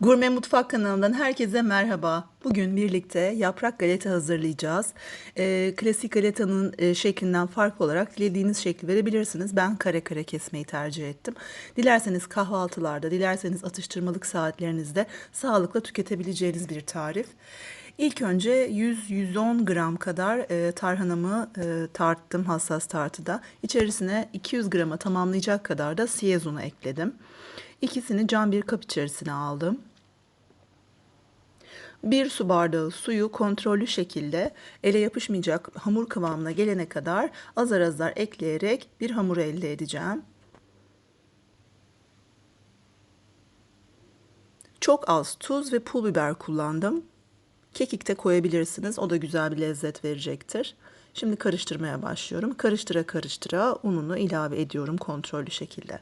Gurme Mutfak kanalından herkese merhaba. Bugün birlikte yaprak galeta hazırlayacağız. Ee, klasik galetanın e, şeklinden farklı olarak dilediğiniz şekli verebilirsiniz. Ben kare kare kesmeyi tercih ettim. Dilerseniz kahvaltılarda, dilerseniz atıştırmalık saatlerinizde sağlıkla tüketebileceğiniz bir tarif. İlk önce 100-110 gram kadar e, tarhanamı e, tarttım hassas tartıda. İçerisine 200 grama tamamlayacak kadar da siyez unu ekledim. İkisini cam bir kap içerisine aldım. Bir su bardağı suyu kontrollü şekilde ele yapışmayacak hamur kıvamına gelene kadar azar azar ekleyerek bir hamur elde edeceğim. Çok az tuz ve pul biber kullandım. Kekik de koyabilirsiniz. O da güzel bir lezzet verecektir. Şimdi karıştırmaya başlıyorum. Karıştıra karıştıra ununu ilave ediyorum kontrollü şekilde.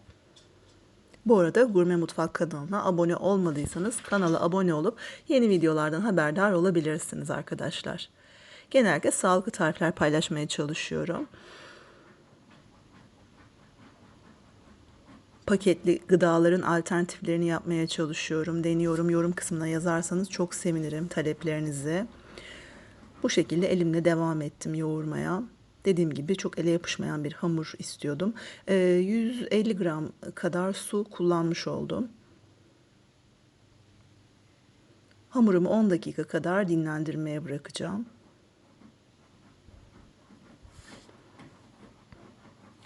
Bu arada Gurme Mutfak kanalına abone olmadıysanız kanala abone olup yeni videolardan haberdar olabilirsiniz arkadaşlar. Genellikle sağlıklı tarifler paylaşmaya çalışıyorum. Paketli gıdaların alternatiflerini yapmaya çalışıyorum. Deniyorum. Yorum kısmına yazarsanız çok sevinirim taleplerinizi. Bu şekilde elimle devam ettim yoğurmaya. Dediğim gibi çok ele yapışmayan bir hamur istiyordum. E, ee, 150 gram kadar su kullanmış oldum. Hamurumu 10 dakika kadar dinlendirmeye bırakacağım.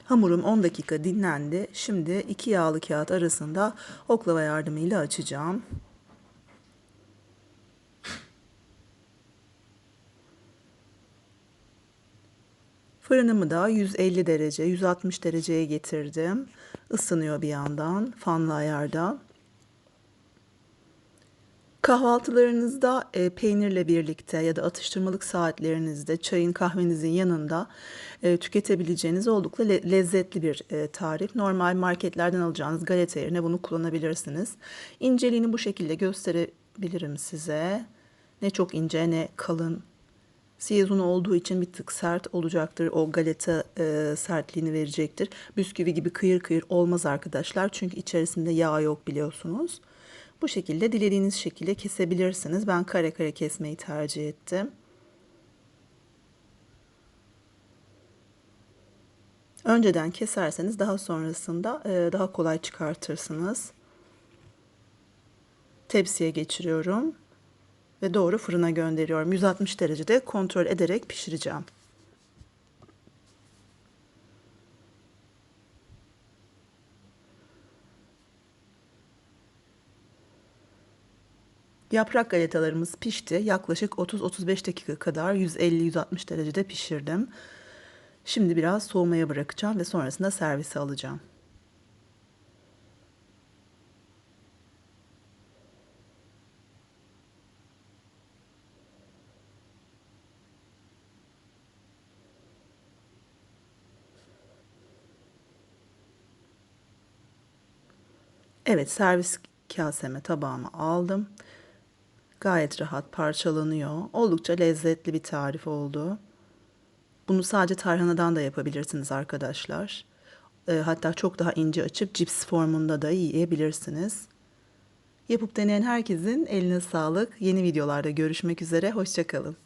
Hamurum 10 dakika dinlendi. Şimdi iki yağlı kağıt arasında oklava yardımıyla açacağım. Fırınımı da 150 derece, 160 dereceye getirdim. Isınıyor bir yandan fanlı ayarda. Kahvaltılarınızda e, peynirle birlikte ya da atıştırmalık saatlerinizde çayın kahvenizin yanında e, tüketebileceğiniz oldukça le- lezzetli bir e, tarif. Normal marketlerden alacağınız galeta yerine bunu kullanabilirsiniz. İnceliğini bu şekilde gösterebilirim size. Ne çok ince ne kalın Siyez unu olduğu için bir tık sert olacaktır. O galeta e, sertliğini verecektir. Bisküvi gibi kıyır kıyır olmaz arkadaşlar. Çünkü içerisinde yağ yok biliyorsunuz. Bu şekilde dilediğiniz şekilde kesebilirsiniz. Ben kare kare kesmeyi tercih ettim. Önceden keserseniz daha sonrasında e, daha kolay çıkartırsınız. Tepsiye geçiriyorum ve doğru fırına gönderiyorum. 160 derecede kontrol ederek pişireceğim. Yaprak galetalarımız pişti. Yaklaşık 30-35 dakika kadar 150-160 derecede pişirdim. Şimdi biraz soğumaya bırakacağım ve sonrasında servise alacağım. Evet servis kaseme tabağıma aldım. Gayet rahat parçalanıyor. Oldukça lezzetli bir tarif oldu. Bunu sadece tarhanadan da yapabilirsiniz arkadaşlar. E, hatta çok daha ince açıp cips formunda da yiyebilirsiniz. Yapıp deneyen herkesin eline sağlık. Yeni videolarda görüşmek üzere. Hoşçakalın.